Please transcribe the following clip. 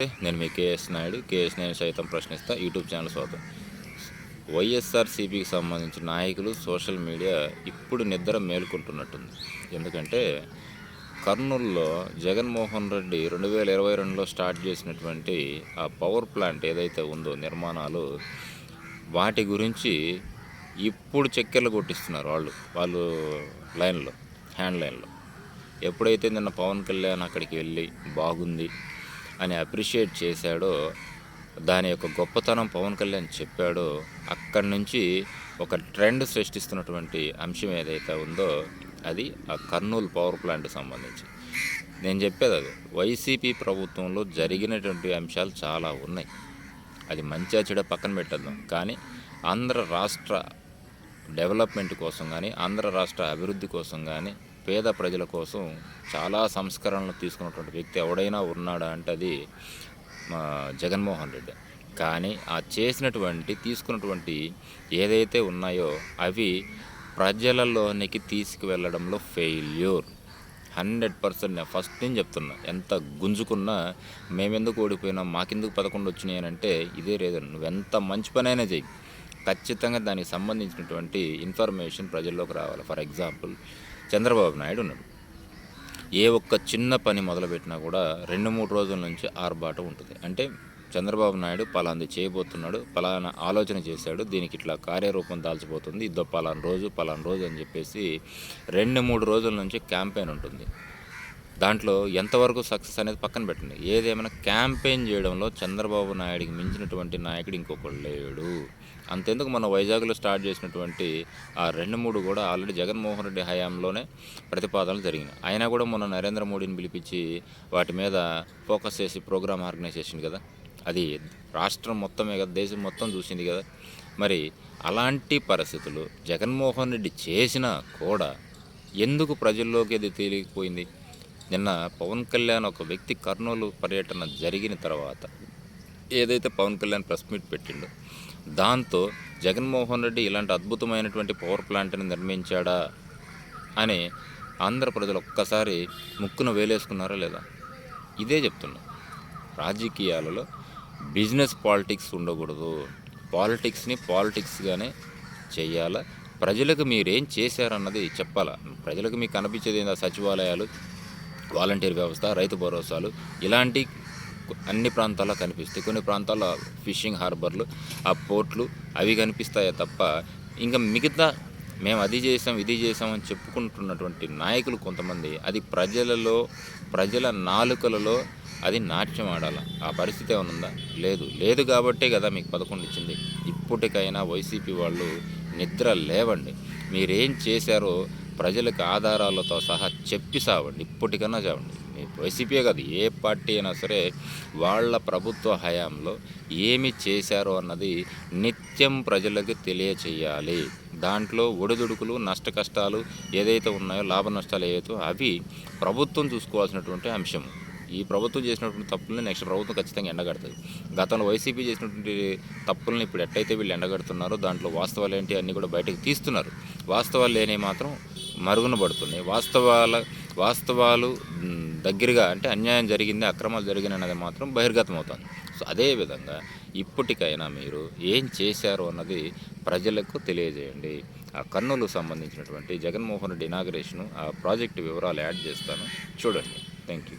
నేను మీ K S Naidu. KS నేను సైతం ప్రశ్నిస్తా. యూట్యూబ్ ఛానల్ స్వాగతం. వైఎస్ఆర్సీపీకి సంబంధించిన నాయకులు సోషల్ మీడియా ఇప్పుడు నిద్ర మేలుకుంటున్నట్టుంది. ఎందుకంటే కర్నూలులో జగన్మోహన్ రెడ్డి రెండు వేల ఇరవై రెండులో స్టార్ట్ చేసినటువంటి ఆ పవర్ ప్లాంట్ ఏదైతే ఉందో నిర్మాణాలు వాటి గురించి ఇప్పుడు చక్కెరలు కొట్టిస్తున్నారు వాళ్ళు వాళ్ళు లైన్లో హ్యాండ్ లైన్లో. ఎప్పుడైతే నిన్న పవన్ కళ్యాణ్ అక్కడికి వెళ్ళి బాగుంది అని అప్రిషియేట్ చేశాడో దాని యొక్క గొప్పతనం పవన్ కళ్యాణ్ చెప్పాడో అక్కడి నుంచి ఒక ట్రెండ్ సృష్టిస్తున్నటువంటి అంశం ఏదైతే ఉందో అది ఆ కర్నూలు పవర్ ప్లాంట్ సంబంధించి. నేను చెప్పేది అది. వైసీపీ ప్రభుత్వంలో జరిగినటువంటి అంశాలు చాలా ఉన్నాయి. అది మంచిగా చెడ పక్కన పెట్టేద్దాం. కానీ ఆంధ్ర రాష్ట్ర డెవలప్మెంట్ కోసం కానీ ఆంధ్ర రాష్ట్ర అభివృద్ధి కోసం కానీ పేద ప్రజల కోసం చాలా సంస్కరణలు తీసుకున్నటువంటి వ్యక్తి ఎవడైనా ఉన్నాడా అంటే అది మా జగన్మోహన్ రెడ్డి. కానీ ఆ చేసినటువంటి తీసుకున్నటువంటి ఏదైతే ఉన్నాయో అవి ప్రజలలోనికి తీసుకువెళ్ళడంలో ఫెయిల్యూర్ హండ్రెడ్ పర్సెంట్ నేను ఫస్ట్ నేను చెప్తున్నా ఎంత గుంజుకున్నా మేమెందుకు ఓడిపోయినా మాకెందుకు పదకొండు వచ్చినాయి అంటే ఇదే రీజన్ ఎంత మంచి పనైనా చెయ్యి. ఖచ్చితంగా దానికి సంబంధించినటువంటి ఇన్ఫర్మేషన్ ప్రజల్లోకి రావాలి. ఫర్ ఎగ్జాంపుల్ చంద్రబాబు నాయుడు ఉన్నాడు. ఏ ఒక్క చిన్న పని మొదలుపెట్టినా కూడా రెండు మూడు రోజుల నుంచి ఆర్బాట ఉంటుంది. అంటే చంద్రబాబు నాయుడు పలాంది చేయబోతున్నాడు పలానా ఆలోచన చేశాడు దీనికి ఇట్లా కార్యరూపం దాల్చిపోతుంది ఇద్దో పలానా రోజు పలానా రోజు అని చెప్పేసి రెండు మూడు రోజుల నుంచి క్యాంపెయిన్ ఉంటుంది. దాంట్లో ఎంతవరకు సక్సెస్ అనేది పక్కన పెట్టండి. ఏదేమైనా క్యాంపెయిన్ చేయడంలో చంద్రబాబు నాయుడికి మించినటువంటి నాయకుడు ఇంకొకడు లేడు. అంతెందుకు మన వైజాగ్లో స్టార్ట్ చేసినటువంటి ఆ రెండు మూడు కూడా ఆల్రెడీ జగన్మోహన్ రెడ్డి హయాంలోనే ప్రతిపాదనలు జరిగినాయి. అయినా కూడా మొన్న నరేంద్ర మోడీని పిలిపించి వాటి మీద ఫోకస్ చేసి ప్రోగ్రామ్ ఆర్గనైజేషన్ కదా. అది రాష్ట్రం మొత్తమే కదా దేశం మొత్తం చూసింది కదా. మరి అలాంటి పరిస్థితులు జగన్మోహన్ రెడ్డి చేసినా కూడా ఎందుకు ప్రజల్లోకి అది తేలికపోయింది? నిన్న పవన్ కళ్యాణ్ ఒక వ్యక్తి కర్నూలు పర్యటన జరిగిన తర్వాత ఏదైతే పవన్ కళ్యాణ్ ప్రెస్ మీట్ పెట్టిండో దాంతో జగన్మోహన్ రెడ్డి ఇలాంటి అద్భుతమైనటువంటి పవర్ ప్లాంట్ని నిర్మించాడా అని ఆంధ్ర ప్రజలు ఒక్కసారి ముక్కున వేలేసుకున్నారా లేదా? ఇదే చెప్తున్నా. రాజకీయాలలో బిజినెస్ పాలిటిక్స్ ఉండకూడదు. పాలిటిక్స్ని పాలిటిక్స్గానే చేయాలా? ప్రజలకు మీరేం చేశారన్నది చెప్పాలా? ప్రజలకు మీకు కనిపించేది ఏందా? సచివాలయాలు వాలంటీర్ వ్యవస్థ రైతు భరోసాలు ఇలాంటి అన్ని ప్రాంతాల్లో కనిపిస్తాయి. కొన్ని ప్రాంతాల్లో ఫిషింగ్ హార్బర్లు ఆ పోర్ట్లు అవి కనిపిస్తాయే తప్ప ఇంకా మిగతా మేము అది చేసాం ఇది చేసామని చెప్పుకుంటున్నటువంటి నాయకులు కొంతమంది అది ప్రజలలో ప్రజల నాలుకలలో అది నాట్యం ఆడాల. ఆ పరిస్థితి ఏమైనా ఉందా? లేదు. లేదు కాబట్టే కదా మీకు పదకొండు ఇచ్చింది. ఇప్పటికైనా వైసీపీ వాళ్ళు నిద్ర లేవండి. మీరేం చేశారో ప్రజలకు ఆధారాలతో సహా చెప్పి సావండి ఇప్పటికన్నా చావండి. వైసీపీ కాదు ఏ పార్టీ అయినా సరే వాళ్ళ ప్రభుత్వ హయాంలో ఏమి చేశారు అన్నది నిత్యం ప్రజలకు తెలియచేయాలి. దాంట్లో ఒడిదుడుకులు నష్ట కష్టాలు ఏదైతే ఉన్నాయో లాభ నష్టాలు ఏవైతే అవి ప్రభుత్వం చూసుకోవాల్సినటువంటి అంశం. ఈ ప్రభుత్వం చేసినటువంటి తప్పుల్ని నెక్స్ట్ ప్రభుత్వం ఖచ్చితంగా ఎండగడుతుంది. గతంలో వైసీపీ చేసినటువంటి తప్పుల్ని ఇప్పుడు ఎట్టయితే వీళ్ళు ఎండగడుతున్నారో దాంట్లో వాస్తవాలు ఏంటి అన్నీ కూడా బయటకు తీస్తున్నారు. వాస్తవాలు లేని మాత్రం మరుగున పడుతున్నాయి వాస్తవాల వాస్తవాలు దగ్గరగా అంటే అన్యాయం జరిగింది అక్రమాలు జరిగింది అన్నది మాత్రం బహిర్గతం అవుతుంది సో అదేవిధంగా ఇప్పటికైనా మీరు ఏం చేశారు అన్నది ప్రజలకు తెలియజేయండి. ఆ కన్నులు సంబంధించినటువంటి జగన్మోహన్ రెడ్డి ఇనాగరేషను ఆ ప్రాజెక్టు వివరాలు యాడ్ చేస్తాను. చూడండి. Thank you